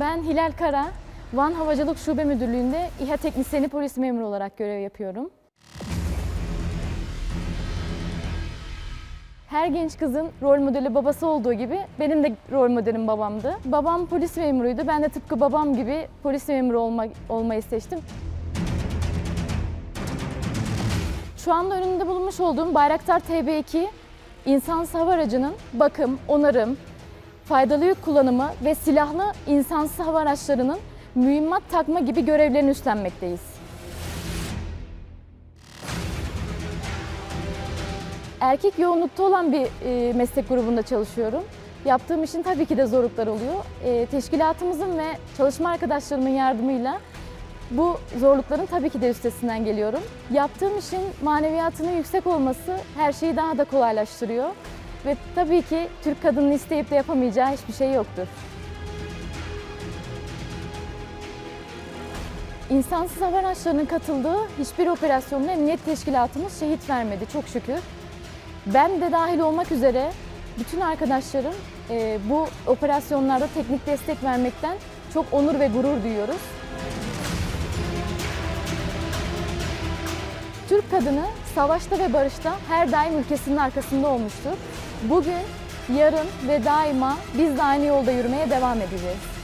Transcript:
Ben Hilal Kara, Van Havacılık Şube Müdürlüğü'nde İHA Teknisyeni Polis Memuru olarak görev yapıyorum. Her genç kızın rol modeli babası olduğu gibi benim de rol modelim babamdı. Babam polis memuruydu. Ben de tıpkı babam gibi polis memuru olma, olmayı seçtim. Şu anda önünde bulunmuş olduğum Bayraktar TB2 insansız hava aracının bakım, onarım, faydalı yük kullanımı ve silahlı insansız hava araçlarının mühimmat takma gibi görevlerini üstlenmekteyiz. Erkek yoğunlukta olan bir e, meslek grubunda çalışıyorum. Yaptığım işin tabii ki de zorluklar oluyor. E, teşkilatımızın ve çalışma arkadaşlarımın yardımıyla bu zorlukların tabii ki de üstesinden geliyorum. Yaptığım işin maneviyatının yüksek olması her şeyi daha da kolaylaştırıyor. Ve tabii ki Türk kadının isteyip de yapamayacağı hiçbir şey yoktur. İnsansız hava araçlarının katıldığı hiçbir operasyonda emniyet teşkilatımız şehit vermedi çok şükür. Ben de dahil olmak üzere bütün arkadaşlarım e, bu operasyonlarda teknik destek vermekten çok onur ve gurur duyuyoruz. Türk kadını savaşta ve barışta her daim ülkesinin arkasında olmuştur. Bugün, yarın ve daima biz de aynı yolda yürümeye devam edeceğiz.